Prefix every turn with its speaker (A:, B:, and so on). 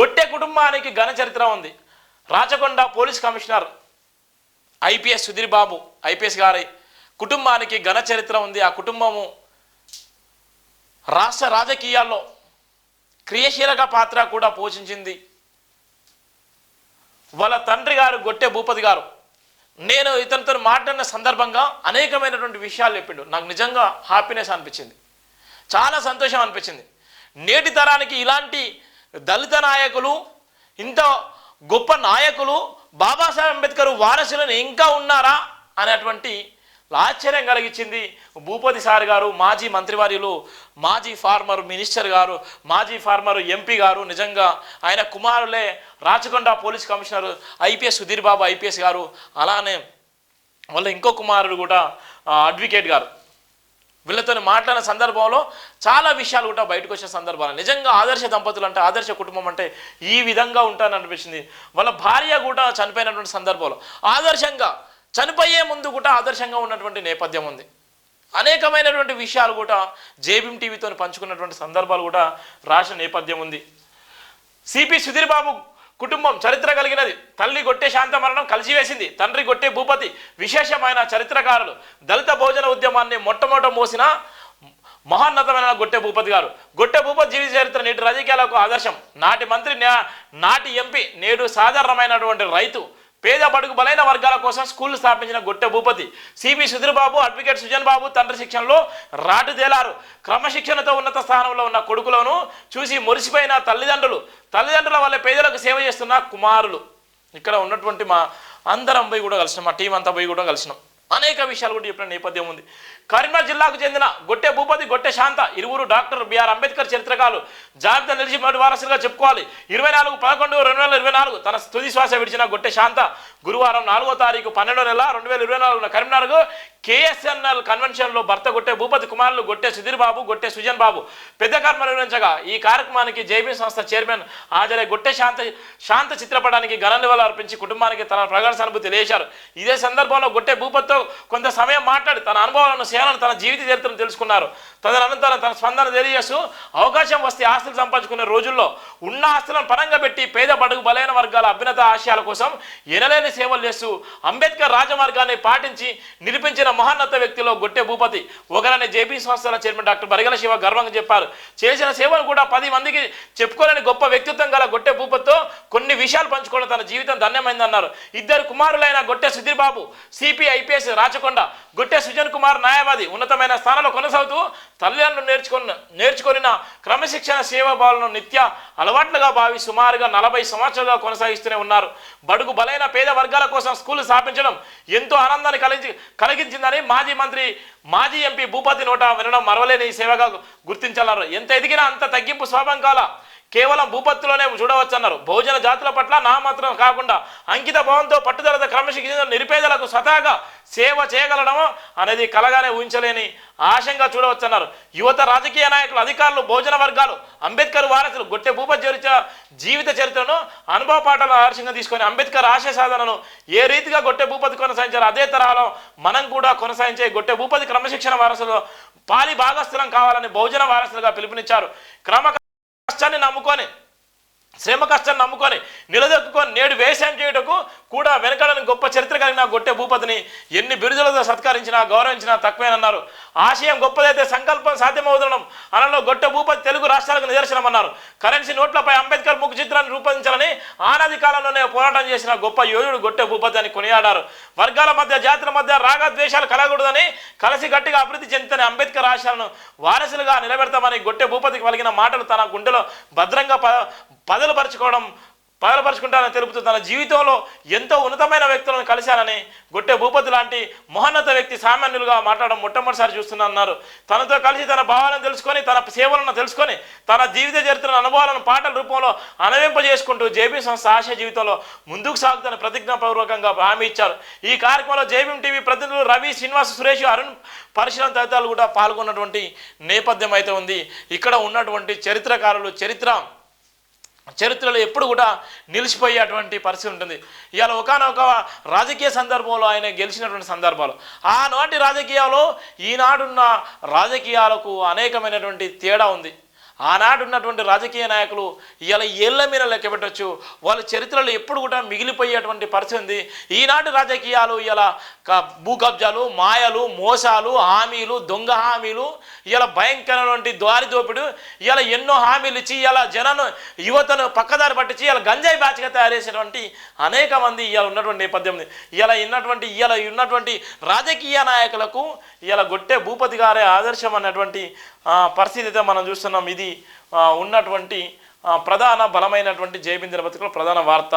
A: గొట్టె కుటుంబానికి ఘన చరిత్ర ఉంది. Rachakonda police commissioner IPS Sudheer Babu IPS గారి కుటుంబానికి ఘన చరిత్ర ఉంది. ఆ కుటుంబము రాష్ట్ర రాజకీయాల్లో క్రియాశీలక పాత్ర కూడా పోషించింది. వాళ్ళ తండ్రి గారు గొట్టె భూపతి గారు. నేను ఇతనితో మాట్లాడిన సందర్భంగా అనేకమైనటువంటి విషయాలు చెప్పిండు. నాకు నిజంగా హ్యాపీనెస్ అనిపించింది. చాలా సంతోషం అనిపించింది. నేటి తరానికి ఇలాంటి దళిత నాయకులు ఇంత గొప్ప నాయకులు బాబాసాహెబ్ అంబేద్కర్ వారసులను ఇంకా ఉన్నారా అనేటువంటి ఆశ్చర్యం కలిగించింది భూపతి సార్ గారు మాజీ మంత్రివర్యులు మాజీ ఫార్మర్ మినిస్టర్ గారు మాజీ ఫార్మర్ ఎంపీ గారు నిజంగా ఆయన కుమారులే Rachakonda police commissioner IPS Sudheer Babu IPS గారు అలానే వాళ్ళ ఇంకో కుమారుడు కూడా అడ్వకేట్ గారు. వీళ్ళతో మాట్లాడిన సందర్భంలో చాలా విషయాలు కూడా బయటకు వచ్చిన సందర్భాలు. నిజంగా ఆదర్శ దంపతులు అంటే ఆదర్శ కుటుంబం అంటే ఈ విధంగా ఉంటానని అనిపించింది వాళ్ళ భార్య కూడా చనిపోయినటువంటి సందర్భంలో ఆదర్శంగా చనిపోయే ముందు కూడా ఆదర్శంగా ఉన్నటువంటి నేపథ్యం ఉంది. అనేకమైనటువంటి విషయాలు కూడా జేబీఎం టీవీతో పంచుకున్నటువంటి సందర్భాలు కూడా రాసిన నేపథ్యం ఉంది. సిపి సుధీర్ బాబు కుటుంబం చరిత్ర కలిగినది. తల్లి కొట్టే శాంత మరణం కలిసివేసింది తండ్రి కొట్టే భూపతి. విశేషమైన చరిత్రకారులు. దళిత భోజన ఉద్యమాన్ని మొట్టమొదట మోసిన మహోన్నతమైన గొట్టె భూపతి గారు. గొట్టె భూపతి జీవిత చరిత్ర నేటి రాజకీయాలకు ఆదర్శం. నాటి మంత్రి నాటి ఎంపీ నేడు సాధారణమైనటువంటి రైతు. పేద బడుగు బలైన వర్గాల కోసం స్కూల్ స్థాపించిన గొట్టె భూపతి సిబి సుధీర్బాబు అడ్వకేట్ సుజన్ బాబు తండ్రి శిక్షణలో రాటు తేలారు. క్రమశిక్షణతో ఉన్నత స్థానంలో ఉన్న కొడుకులను చూసి మురిసిపోయిన తల్లిదండ్రులు తల్లిదండ్రుల వల్ల పేదలకు సేవ చేస్తున్న కుమారులు. ఇక్కడ ఉన్నటువంటి మా అందరం పోయి కూడా కలిసినాం మా టీం అంతా పోయి కూడా కలిసినాం. అనేక విషయాలు కూడా చెప్పిన నేపథ్యం ఉంది. కరీంనగర్ జిల్లాకు చెందిన గొట్టె భూపతి గొట్టె శాంత ఇరువురు డాక్టర్ బిఆర్ అంబేద్కర్ చరిత్రకాలు జాబితా నిలిచి మొదటి వారసులుగా చెప్పుకోవాలి. ఇరవై నాలుగు పదకొండు రెండు వేల ఇరవై నాలుగు తన తుది శ్వాస విడిచిన గొట్టె శాంత గురువారం నాలుగో తారీఖు పన్నెండో నెల రెండు వేల ఇరవై నాలుగున కరీంనగర్ కేఎస్ఎన్ఎల్ కన్వెన్షన్లో భర్త గొట్టె భూపతి కుమారులు గొట్టె సుధీర్ బాబు గొట్టె సుజన్ బాబు. పెద్ద కర్మ నిర్వహించగా ఈ కార్యక్రమానికి జేబీ సంస్థ చైర్మన్ హాజరై గొట్టె శాంత శాంత చిత్రపటానికి ఘన నివాళులు అర్పించి కుటుంబానికి తన ప్రగాఢ సానుభూతి తెలియజేశారు. ఇదే సందర్భంలో గొట్టె భూపతితో కొంత సమయం మాట్లాడి తన అనుభవాలను చేయాలని తన జీవిత చరిత్రను తెలుసుకున్నారు. తదనంతరం తన స్పందన తెలియజేస్తూ అవకాశం వస్తే ఆస్తులు సంపాదించుకునే రోజుల్లో ఉన్న ఆస్తులను పరంగా పెట్టి పేద బడుగు బలైన వర్గాల అభ్యున్నత ఆశయాల కోసం ఎనలేని సేవలు చేస్తూ అంబేద్కర్ రాజమార్గాన్ని పాటించి నిరూపించిన మహోన్నత వ్యక్తిలో గొట్టె భూపతి ఒకరని జేపీ సంస్థల చైర్మన్ డాక్టర్ బరిగల శివ గర్వంగా చెప్పారు. చేసిన సేవలు కూడా పది మందికి చెప్పుకోలేని గొప్ప వ్యక్తిత్వం గల గొట్టె భూపతితో కొన్ని విషయాలు పంచుకోవడం తన జీవితం ధన్యమైందన్నారు. ఇద్దరు కుమారులైన గొట్టె సుధీర్ బాబు సిపి ఐపీఎస్ రాచకొండ గుట్టే సుజన్ కుమార్ న్యాయవాది ఉన్నతమైన స్థానంలో కొనసాగుతూ తల్లిదండ్రులు నేర్చుకున్న నేర్చుకొనిన క్రమశిక్షణ సేవా బాలను నిత్య అలవాట్లుగా భావి సుమారుగా నలభై సంవత్సరాలుగా కొనసాగిస్తూనే ఉన్నారు. బడుగు బలైన పేద వర్గాల కోసం స్కూల్ స్థాపించడం ఎంతో ఆనందాన్ని కలిగి కలిగించిందని మాజీ మంత్రి మాజీ ఎంపీ భూపతి నోట వినడం మరవలేని సేవగా గుర్తించాలన్నారు. ఎంత ఎదిగినా అంత తగ్గింపు స్వభావం కాల కేవలం భూపత్తులోనే చూడవచ్చు అన్నారు భోజన జాతుల పట్ల నా మాత్రం కాకుండా అంకిత భావంతో పట్టుదలతో క్రమశిక్షణ నిరుపేదలకు సతాగా సేవ చేయగలడం అనేది కలగానే ఊహించలేని ఆశంగా చూడవచ్చు అన్నారు యువత రాజకీయ నాయకులు అధికారులు భోజన వర్గాలు అంబేద్కర్ వారసులు గొట్టె భూపతి చరిత్ర జీవిత చరిత్రను అనుభవ పాఠాలను ఆదర్శంగా తీసుకొని అంబేద్కర్ ఆశయ సాధనను ఏ రీతిగా గొట్టె భూపతి కొనసాగించారో అదే తరహాలో మనం కూడా కొనసాగించే గొట్టె భూపతి క్రమశిక్షణ వారసులు పాలి భాగస్థలం కావాలని భోజన వారసులుగా పిలుపునిచ్చారు. క్రమ కష్టాన్ని నమ్ముకొని శ్రమ కష్టాన్ని నమ్ముకొని నిలదొక్కుకొని నేడు వ్యవసాయం చేయుటకు కూడా వెనకడని గొప్ప చరిత్ర కలిగిన గొట్టె భూపతిని ఎన్ని బిరుదులతో సత్కరించినా గౌరవించినా తక్కువేనన్నారు. ఆశయం గొప్పదైతే సంకల్పం సాధ్యమవుదనం అనలో గొట్టె భూపతి తెలుగు రాష్ట్రాలకు నిదర్శనం అన్నారు. కరెన్సీ నోట్లపై అంబేద్కర్ ముఖ చిత్రాన్ని రూపొందించాలని ఆనాది కాలంలోనే పోరాటం చేసిన గొప్ప యోధుడు గొట్టె భూపతి అని కొనియాడారు. వర్గాల మధ్య జాతుల మధ్య రాగద్వేషాలు కలగకూడదని కలిసి గట్టిగా అభివృద్ధి చెందుతున్న అంబేద్కర్ ఆశయాలను వారసులుగా నిలబెడతామని గొట్టె భూపతికి కలిగిన మాటలు తన గుండెలో భద్రంగా ప పదలుపరుచుకోవడం పగలపరుచుకుంటానని తెలుపుతూ తన జీవితంలో ఎంతో ఉన్నతమైన వ్యక్తులను కలిశానని గొట్టె భూపతి లాంటి మహోన్నత వ్యక్తి సామాన్యులుగా మాట్లాడడం మొట్టమొదటిసారి చూస్తున్నారు తనతో కలిసి తన భావాలను తెలుసుకొని తన సేవలను తెలుసుకొని తన జీవిత చరిత్రను అనుభవాలను పాటల రూపంలో అనవింపజేసుకుంటూ జేబీ సంస్థ ఆశయ జీవితంలో ముందుకు సాగుతున్న ప్రతిజ్ఞాపూర్వకంగా హామీ ఇచ్చారు. ఈ కార్యక్రమంలో జేబీఎం టీవీ ప్రతినిధులు రవి శ్రీనివాస సురేష్ అరుణ్ పరిశీలన తదితరులు కూడా పాల్గొన్నటువంటి నేపథ్యం అయితే ఉంది. ఇక్కడ ఉన్నటువంటి చరిత్రకారులు చరిత్ర చరిత్రలో ఎప్పుడు కూడా నిలిచిపోయేటువంటి పరిస్థితి ఉంటుంది. ఇవాళ ఒకనొక రాజకీయ సందర్భంలో ఆయన గెలిచినటువంటి సందర్భాలు. ఆనాటి రాజకీయాలు ఈనాడున్న రాజకీయాలకు అనేకమైనటువంటి తేడా ఉంది. ఆనాడు ఉన్నటువంటి రాజకీయ నాయకులు ఇలా ఏళ్ళ మీద లెక్క పెట్టచ్చు. వాళ్ళ చరిత్రలో ఎప్పుడు కూడా మిగిలిపోయేటువంటి పరిస్థితి ఉంది. ఈనాటి రాజకీయాలు ఇలా భూ కబ్జాలు మాయలు మోసాలు హామీలు దొంగ హామీలు ఇలా భయంకరమైనటువంటి దారి దోపిడు ఇలా ఎన్నో హామీలు ఇచ్చి ఇలా జనను యువతను పక్కదారి పట్టించి ఇలా గంజాయి బ్యాచ్గా తయారు చేసినటువంటి అనేక మంది ఇలా ఉన్నటువంటి నేపథ్యం ఇలా ఉన్నటువంటి ఇలా ఉన్నటువంటి రాజకీయ నాయకులకు ఇలా గొట్టే భూపతి గారే ఆదర్శం అన్నటువంటి పరిస్థితి అయితే మనం చూస్తున్నాం. ఇది ఉన్నటువంటి ప్రధాన బలమైనటువంటి జయబింద్ర బతుకుల ప్రధాన వార్త.